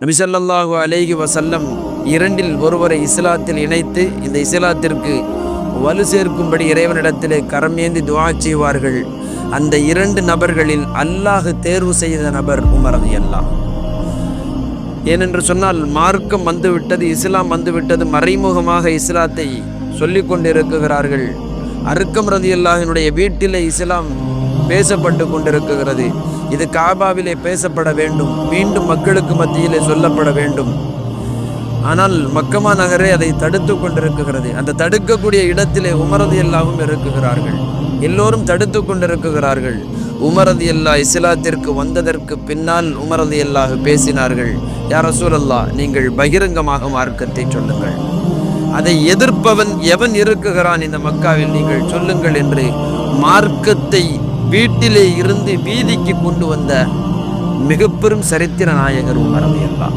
நபிசல்லாஹு அலேஹி வசல்லம் இரண்டில் ஒருவரை இஸ்லாத்தில் இணைத்து இந்த இஸ்லாத்திற்கு வலு சேர்க்கும்படி இறைவனிடத்திலே கரமேந்தி துவா செய்வார்கள். அந்த இரண்டு நபர்களில் அல்லாஹ் தேர்வு செய்த நபர் உமரது அல்லாஹ் ஏனென்று சொன்னால் மார்க்கம் வந்துவிட்டது இஸ்லாம் வந்துவிட்டது மறைமுகமாக இஸ்லாத்தை சொல்லிக் கொண்டிருக்கிறார்கள். அருக்கம் ரதி அல்லாஹினுடைய வீட்டிலே இஸ்லாம் பேசப்பட்டு கொண்டிருக்கிறது. இது காபாவிலே பேசப்பட வேண்டும். மீண்டும் மக்களுக்கு மத்தியிலே சொல்லப்பட வேண்டும். ஆனால் மக்கமா நகரே அதை தடுத்து கொண்டிருக்கிறது. அந்த தடுக்கக்கூடிய இடத்திலே உமரது எல்லாவும் இருக்குகிறார்கள். எல்லோரும் தடுத்து கொண்டிருக்கிறார்கள். உமரது எல்லா இஸ்லாத்திற்கு வந்ததற்கு பின்னால் உமரது அல்லாஹ் பேசினார்கள். யார் ரசூலல்லா நீங்கள் பகிரங்கமாக மார்க்கத்தை சொல்லுங்கள். அதை எதிர்ப்பவன் எவன் இருக்குகிறான் இந்த மக்காவில் நீங்கள் சொல்லுங்கள் என்று மார்க்கத்தை வீட்டிலே இருந்து வீதிக்கு கொண்டு வந்த மிக பெரும் சரித்திர நாயகர் உமரது அல்லாஹ்